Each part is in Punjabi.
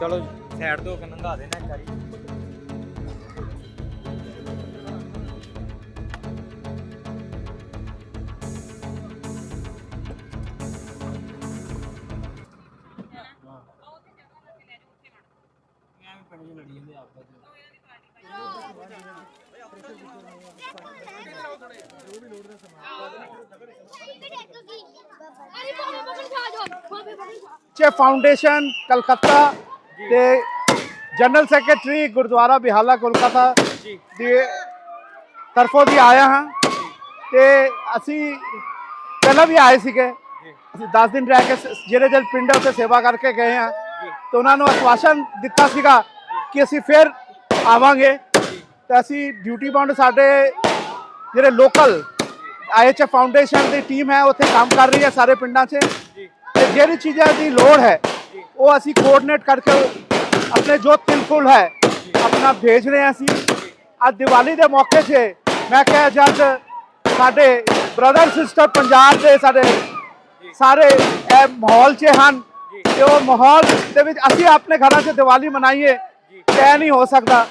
ਸਾਈਡ ਤੋਂ ਨੰਗਾ ਦੇਣਾ ਇੱਕ ਵਾਰੀ। ਚੇ ਫਾਊਂਡੇਸ਼ਨ ਕਲਕੱਤਾ ਤੇ ਜਨਰਲ ਸੈਕਟਰੀ ਗੁਰਦੁਆਰਾ ਬਿਹਾਲਾ ਕੋਲਕਾਤਾ ਦੇ ਤਰਫੋਂ ਦੀ ਆਇਆ ਹਾਂ। ਤੇ ਅਸੀਂ ਪਹਿਲਾਂ ਵੀ ਆਏ ਸੀਗੇ। ਅਸੀਂ 10 ਦਿਨ ਰਹਿ ਕੇ ਜਿਹੜੇ ਜਿਹੜੇ ਪਿੰਡ ਉੱਤੇ ਸੇਵਾ ਕਰਕੇ ਗਏ ਹਾਂ। ਤੇ ਉਹਨਾਂ ਨੂੰ ਆਸ਼ਵਾਸਨ ਦਿੱਤਾ ਸੀਗਾ ਕਿ ਅਸੀਂ ਫਿਰ ਆਵਾਂਗੇ। ਤੇ ਅਸੀਂ ਡਿਊਟੀ ਬਾਉਂਡ ਸਾਡੇ ਜਿਹੜੇ ਲੋਕਲ ਆਈਐਚਐਫ ਫਾਊਂਡੇਸ਼ਨ ਦੀ ਟੀਮ ਹੈ ਉੱਥੇ ਕੰਮ ਕਰ ਰਹੀ ਹੈ ਸਾਰੇ ਪਿੰਡਾਂ 'ਚ। ਤੇ ਜਿਹੜੀ ਚੀਜ਼ਾਂ ਦੀ ਲੋੜ ਹੈ ਉਹ ਅਸੀਂ ਕੋਆਰਡੀਨੇਟ ਕਰਕੇ ਆਪਣੇ ਜੋ ਤਿਲਫੁਲ ਹੈ, ਆਪਣਾ ਭੇਜ ਰਹੇ ਹਾਂ ਅਸੀਂ। ਅੱਜ ਦੀਵਾਲੀ ਦੇ ਮੌਕੇ 'ਤੇ ਮੈਂ ਕਿਹਾ ਜਦ ਸਾਡੇ ਬ੍ਰਦਰ ਸਿਸਟਰ ਪੰਜਾਬ ਦੇ ਸਾਡੇ ਸਾਰੇ ਇਹ ਮਾਹੌਲ 'ਚ ਹਨ, ਤੇ ਉਹ ਮਾਹੌਲ ਦੇ ਵਿੱਚ ਅਸੀਂ ਆਪਣੇ ਘਰਾਂ 'ਚ ਦੀਵਾਲੀ ਮਨਾਈਏ ਤੇ ਇਹ ਨਹੀਂ ਹੋ ਸਕਦਾ।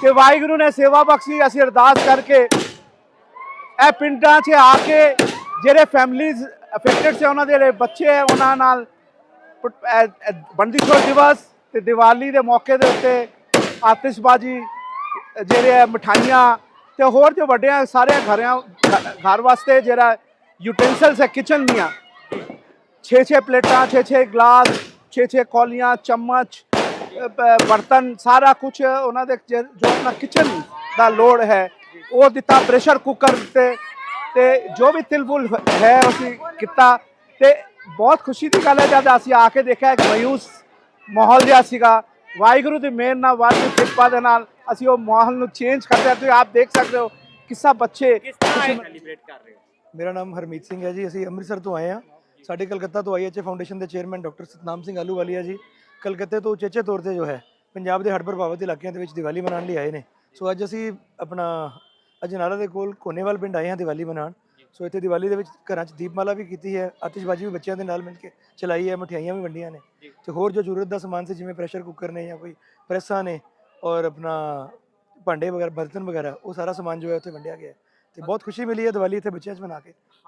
ਕਿ ਵਾਹਿਗੁਰੂ ਨੇ ਸੇਵਾ ਬਖਸ਼ੀ, ਅਸੀਂ ਅਰਦਾਸ ਕਰਕੇ ਇਹ ਪਿੰਡਾਂ 'ਚ ਆ ਕੇ ਜਿਹੜੇ ਫੈਮਲੀਜ਼ ਅਫੈਕਟਡ ਸੀ, ਉਹਨਾਂ ਦੇ ਜਿਹੜੇ ਬੱਚੇ ਹੈ, ਉਹਨਾਂ ਨਾਲ ਬੰਦੀ ਛੋੜ ਦਿਵਸ ਤੇ ਦੀਵਾਲੀ ਦੇ ਮੌਕੇ ਦੇ ਉੱਤੇ ਆਤਿਸ਼ਬਾਜ਼ੀ ਜਿਹੜੇ ਹੈ ਮਠਾਈਆਂ ਤੇ ਹੋਰ ਜੋ ਵੱਡਿਆਂ ਸਾਰੇ ਘਰਿਆਂ ਘਰ ਵਾਸਤੇ ਜਿਹੜਾ ਯੂਟੈਂਸਲਸ ਹੈ ਕਿਚਨ ਦੀਆਂ। 6-6 ਪਲੇਟਾਂ 6-6 ਗਲਾਸ 6-6 ਕੌਲੀਆਂ, ਚਮਚ ਬਰਤਨ ਸਾਰਾ ਕੁਝ ਉਹਨਾਂ ਦੇ ਜੋ ਆਪਣਾ ਕਿਚਨ ਦਾ ਲੋੜ ਹੈ, ਉਹ ਦਿੱਤਾ ਪ੍ਰੈਸ਼ਰ ਕੁੱਕਰ ਤੇ ਤੇ ਜੋ ਵੀ ਤਿਲਬੁਲ ਹੈ ਅਸੀਂ ਕੀਤਾ। ਤੇ ਬਹੁਤ ਖੁਸ਼ੀ ਦੀ ਗੱਲ ਹੈ ਜਦ ਅਸੀਂ ਆ ਕੇ ਦੇਖਿਆ ਇੱਕ ਮਾਯੂਸ ਮਾਹੌਲ ਜਿਹਾ ਸੀਗਾ। ਵਾਹਿਗੁਰੂ ਦੀ ਮਿਹਰ ਨਾਲ ਵਾਹਿਗੁਰੂ ਦੀ ਕਿਰਪਾ ਦੇ ਨਾਲ ਅਸੀਂ ਉਹ ਮਾਹੌਲ ਨੂੰ ਚੇਂਜ ਕਰਦੇ ਹਾਂ। ਤੁਸੀਂ ਆਪ ਦੇਖ ਸਕਦੇ ਹੋ ਕਿਸਾ ਬੱਚੇ ਕਿਸ ਤਰ੍ਹਾਂ ਸੈਲੀਬ੍ਰੇਟ ਕਰ ਰਹੇ ਹੋ? ਮੇਰਾ ਨਾਮ ਹਰਮੀਤ ਸਿੰਘ ਹੈ ਜੀ। ਅਸੀਂ ਅੰਮ੍ਰਿਤਸਰ ਤੋਂ ਆਏ ਹਾਂ। ਸਾਡੇ ਕਲਕੱਤਾ ਤੋਂ ਆਈਐਚਏ ਫਾਊਂਡੇਸ਼ਨ ਦੇ ਚੇਅਰਮੈਨ ਡਾਕਟਰ ਸਤਨਾਮ ਸਿੰਘ ਆਲੂਵਾਲੀਆ ਜੀ। ਕਲਕੱਤੇ ਤੋਂ ਉਚੇਚੇ ਤੌਰ ਤੇ ਜੋ ਹੈ ਪੰਜਾਬ ਦੇ ਹੜ੍ਹ ਪ੍ਰਭਾਵਿਤ ਇਲਾਕਿਆਂ ਦੇ ਵਿੱਚ ਦੀਵਾਲੀ ਮਨਾਉਣ ਲਈ ਆਏ ਨੇ। ਸੋ ਅੱਜ ਅਸੀਂ ਆਪਣਾ ਅਜਨਾਲਾ ਦੇ ਕੋਲ ਕੋਨੇਵਾਲ ਪਿੰਡ ਆਏ ਹਾਂ ਦੀਵਾਲੀ ਮਨਾਉਣ। ਸੋ ਇੱਥੇ ਦੀਵਾਲੀ ਦੇ ਵਿੱਚ ਘਰਾਂ 'ਚ ਦੀਪਮਾਲਾ ਵੀ ਕੀਤੀ ਹੈ ਆਤਿਸ਼ਬਾਜ਼ੀ ਵੀ ਬੱਚਿਆਂ ਦੇ ਨਾਲ ਮਿਲ ਕੇ ਚਲਾਈ ਹੈ ਮਠਿਆਈਆਂ ਵੀ ਵੰਡੀਆਂ ਨੇ। ਤੇ ਹੋਰ ਜੋ ਜ਼ਰੂਰਤ ਦਾ ਸਮਾਨ ਸੀ ਜਿਵੇਂ ਪ੍ਰੈਸ਼ਰ ਕੁੱਕਰ ਨੇ ਜਾਂ ਕੋਈ ਪ੍ਰੈਸਾਂ ਨੇ ਔਰ ਆਪਣਾ ਭਾਂਡੇ ਵਗੈਰਾ ਬਰਤਨ ਵਗੈਰਾ ਉਹ ਸਾਰਾ ਸਮਾਨ ਜੋ ਹੈ ਉੱਥੇ ਵੰਡਿਆ ਗਿਆ ਤੇ ਬਹੁਤ ਖੁਸ਼ੀ ਮਿਲੀ ਹੈ ਦੀਵਾਲੀ ਇੱਥੇ ਬੱਚਿਆਂ 'ਚ ਮਨਾ ਕੇ।